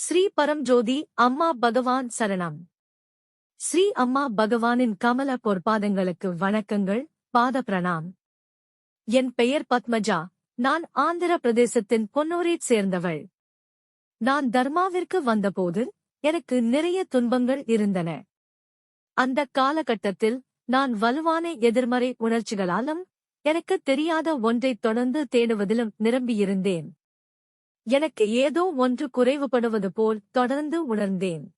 ஸ்ரீ பரம்ஜோதி அம்மா பகவான் சரணம். ஸ்ரீ அம்மா பகவானின் கமல பொற்பாதங்களுக்கு வணக்கங்கள் பாத பிரணாம். என் பெயர் பத்மஜா நான் ஆந்திர பிரதேசத்தின் பொன்னூரைச் சேர்ந்தவள். நான் தர்மாவிற்கு வந்தபோது எனக்கு நிறைய துன்பங்கள் இருந்தன. அந்த காலகட்டத்தில் நான் வலுவான எதிர்மறை உணர்ச்சிகளாலும் எனக்கு தெரியாத ஒன்றைத் தொடர்ந்து தேடுவதிலும் நிரம்பியிருந்தேன். எனக்கு ஏதோ ஒன்று குறைவுபடுவது போல் தொடர்ந்து உணர்ந்தேன்.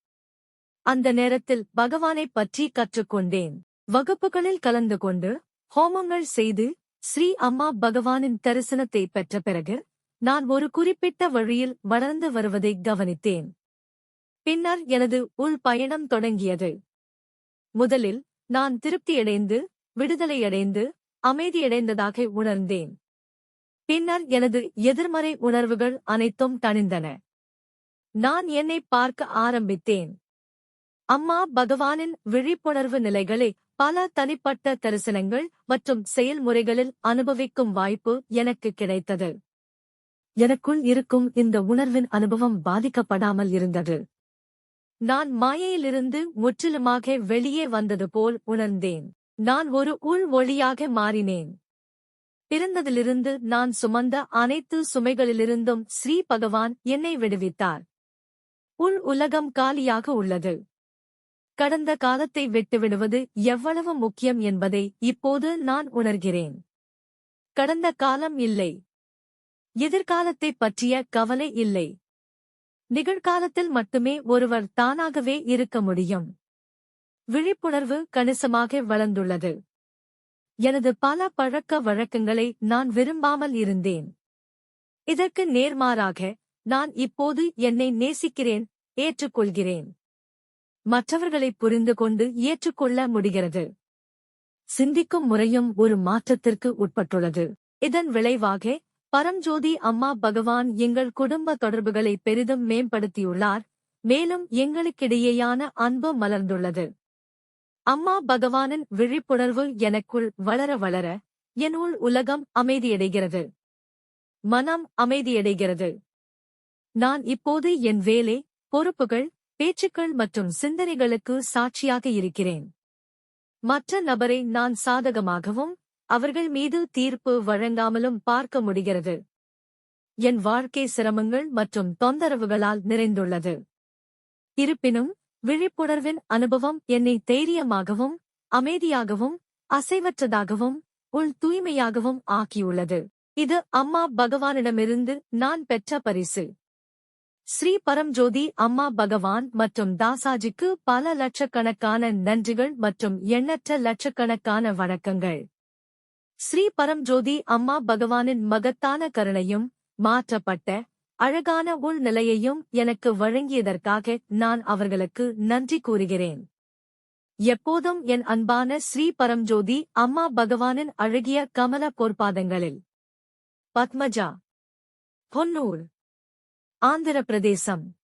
அந்த நேரத்தில் பகவானைப் பற்றி கற்றுக்கொண்டேன். வகுப்புகளில் கலந்து கொண்டு ஹோமங்கள் செய்து ஸ்ரீ அம்மா பகவானின் தரிசனத்தை பெற்ற பிறகு நான் ஒரு குறிப்பிட்ட வழியில் வளர்ந்து வருவதை கவனித்தேன். பின்னர் எனது உள் பயணம் தொடங்கியது. முதலில் நான் திருப்தியடைந்து விடுதலையடைந்து அமைதியடைந்ததாக உணர்ந்தேன். பின்னர் எனது எதிர்மறை உணர்வுகள் அனைத்தும் தணிந்தன. நான் என்னை பார்க்க ஆரம்பித்தேன். அம்மா பகவானின் விழிப்புணர்வு நிலைகளை பல தனிப்பட்ட தரிசனங்கள் மற்றும் செயல்முறைகளில் அனுபவிக்கும் வாய்ப்பு எனக்கு கிடைத்தது. எனக்குள் இருக்கும் இந்த உணர்வின் அனுபவம் பாதிக்கப்படாமல் இருந்தது. நான் மாயையிலிருந்து முற்றிலுமாக வெளியே வந்தது போல் உணர்ந்தேன். நான் ஒரு உள் ஒளியாக மாறினேன். பிறந்ததிலிருந்து நான் சுமந்த அனைத்து சுமைகளிலிருந்தும் ஸ்ரீ பகவான் என்னை விடுவித்தார். உள் உலகம் காலியாக உள்ளது. கடந்த காலத்தை விட்டுவிடுவது எவ்வளவு முக்கியம் என்பதை இப்போது நான் உணர்கிறேன். கடந்த காலம் இல்லை. எதிர்காலத்தைப் பற்றிய கவலை இல்லை. நிகழ்காலத்தில் மட்டுமே ஒருவர் தானாகவே இருக்க முடியும். விழிப்புணர்வு கணிசமாக வளர்ந்துள்ளது. எனது பல பழக்க வழக்கங்களை நான் விரும்பாமல் இருந்தேன். இதற்கு நேர்மாறாக நான் இப்போது என்னை நேசிக்கிறேன் ஏற்றுக்கொள்கிறேன். மற்றவர்களை புரிந்து கொண்டு ஏற்றுக்கொள்ள முடிகிறது. சிந்திக்கும் முறையும் ஒரு மாற்றத்திற்கு உட்பட்டுள்ளது. இதன் விளைவாக பரம்ஜோதி அம்மா பகவான் எங்கள் குடும்ப தொடர்புகளை பெரிதும் மேம்படுத்தியுள்ளார் மேலும் எங்களுக்கிடையேயான அன்பு மலர்ந்துள்ளது. அம்மா பகவானின் விழிப்புணர்வு எனக்குள் வளர வளர என் உள் உலகம் அமைதியடைகிறது. மனம் அமைதியடைகிறது. நான் இப்போது என் வேலை பொறுப்புகள் பேச்சுக்கள் மற்றும் சிந்தனைகளுக்கு சாட்சியாக இருக்கிறேன். மற்ற நபரை நான் சாதகமாகவும் அவர்கள் மீது தீர்ப்பு வழங்காமலும் பார்க்க முடிகிறது. என் வாழ்க்கை சிரமங்கள் மற்றும் தொந்தரவுகளால் நிறைந்துள்ளது. இருப்பினும் விழிப்புணர்வின் அனுபவம் என்னை தைரியமாகவும் அமைதியாகவும் அசைவற்றதாகவும் உள் தூய்மையாகவும் ஆக்கியுள்ளது. இது அம்மா பகவானிடமிருந்து நான் பெற்ற பரிசு. ஸ்ரீ பரம்ஜோதி அம்மா பகவான் மற்றும் தாசாஜிக்கு பல லட்சக்கணக்கான நன்றிகள் மற்றும் எண்ணற்ற லட்சக்கணக்கான வணக்கங்கள். ஸ்ரீ பரம்ஜோதி அம்மா பகவானின் மகத்தான கருணையும் மாற்றப்பட்ட அழகான உள்நிலையையும் எனக்கு வழங்கியதற்காக நான் அவர்களுக்கு நன்றி கூறுகிறேன். எப்போதும் என் அன்பான ஸ்ரீ பரம்ஜோதி அம்மா பகவானின் அழகிய கமல பொற்பாதங்களில். பத்மஜா. பொன்னூர். ஆந்திர பிரதேசம்